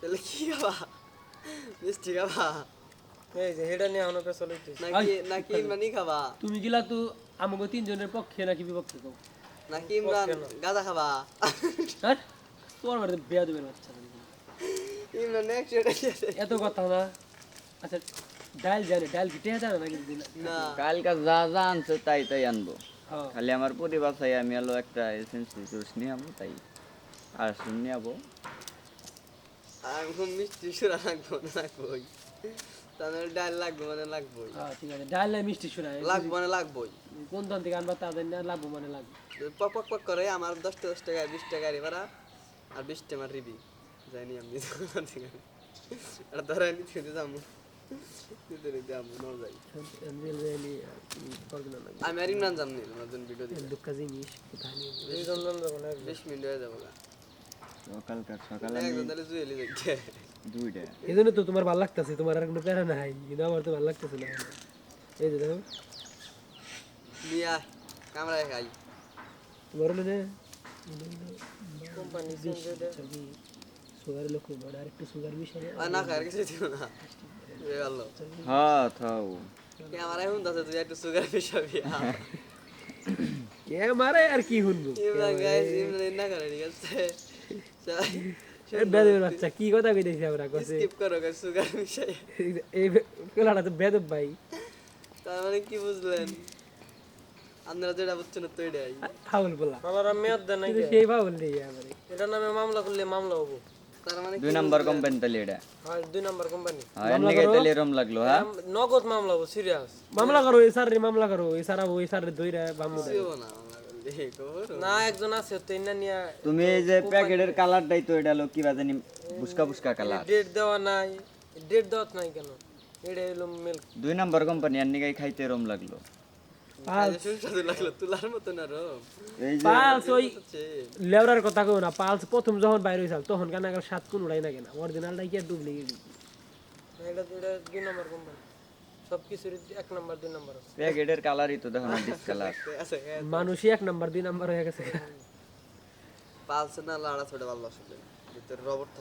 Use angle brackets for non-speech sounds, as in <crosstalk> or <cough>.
তাহলে কি খাবা? মিষ্টি খাবা? এই যে হেডা নিয়ে আনো পেছাল নাকি নাকি ইমরানি খাবা? তুমি গিলা তো আমাকে তিনজনের পক্ষে নাকি বিপক্ষে কও? নাকি ইমরান খাবা? হ্যাঁ? তোমার বাড়িতে বিয়া দেবেন বাচ্চা ইমরান একশো এত কথা না। আচ্ছা ডাল জানে ডাল কি জানে নাকি কালকা যা যা আনছে তাই তাই আনব। হ্যাঁ। খালি আমার পরিবার চাই আমি আলো একটা এসেন্সি জুস নিয়ে আবো তাই। আর শুন আবো। এখন মিষ্টি সুরা লাগবো না লাগবোই? তাহলে ডাল লাগবো মানে লাগবোই। ঠিক আছে ডাল নাই মিষ্টি শোনা লাগবো মানে লাগবোই। কোন ধান থেকে আনবা তাদের না লাগবো মানে লাগবে। পক পক পক করে আমার দশটা দশ টাকা বিশ টাকা গাড়ি ভাড়া আর বিশ টাকা রিবি। যাইনি আমি আর ধরে নিতে নিতে যাব। আমি আর ইমরান যাম নি ভিডিও দুঃখা জিনিস বিশ মিনিট হয়ে যাব সকালকার সকালে দুইটা। এই জন্য তো তোমার ভালো লাগতেছে তোমার আর কোনো প্যারা নাই। কিন্তু আমার তো ভালো লাগতেছে না। এই যে দেখো। নিয়ে কামরায় খাই। তোমার হলো না কোম্পানি সুগার লোক মানে আর একটু সুগার মিশালে না খাই আর কিছু দিও না। ভালো। হ্যাঁ থাও। ক্যামেরায় হুন দাসে তুই একটু সুগার মিশাবি কে আর কি শুনব গাইস না করে ঠিক আছে। বেদবের বাচ্চা কি কথা কইতেছি আমরা কসে স্কিপ করো গাইস সুগার মিশাই এই কোলাটা তো বেদব ভাই তার মানে কি বুঝলেন আপনারা যেটা বুঝছেন তো এটাই ফাউল বলা মালারা মেয়াদ দেয় নাই সেই ফাউল নেই আমারে এটার নামে মামলা করলে মামলা হব মানে দুই নাম্বার কোম্পানি তাহলে এটা হয় দুই নাম্বার কোম্পানি হ্যাঁ তাহলে লাগল হ্যাঁ নগদ মামলা হব সিরিয়াস মামলা করো এই স্যার মামলা করো এই স্যার ওই স্যার দইরা বামু দেয় না আমরা বললি, খবর না একজন আছে তো ইন্না নিয়ে তুমি এই যে প্যাকেটের কালারটাই তো এটা হলো কি জানি বুসকা বুসকা কালার। ডেট দেওয়া নাই ডেট দেওয়া নাই কেন? এটা হলো মিল্ক দুই নাম্বার কোম্পানি এর নিকে খাইতে এরম লাগল। কথা কই না পালস প্রথম যখন বাইরে হইছাল তখন কেন সাত কোন উড়াই না কেন? অরিজিনালটাই কি এটা দুই নাম্বার কোম্পানি সব কিছুর এক নাম্বার দুই নাম্বার আছে। প্যাকেটের কালারই তো দেখো ডিসকালার <laughs> আছে মানুষই এক নাম্বার দুই নাম্বার হয়ে গেছে। পালছে না লাড়া ছোট ভালো আসলে। ভিতরে রবট থাকে।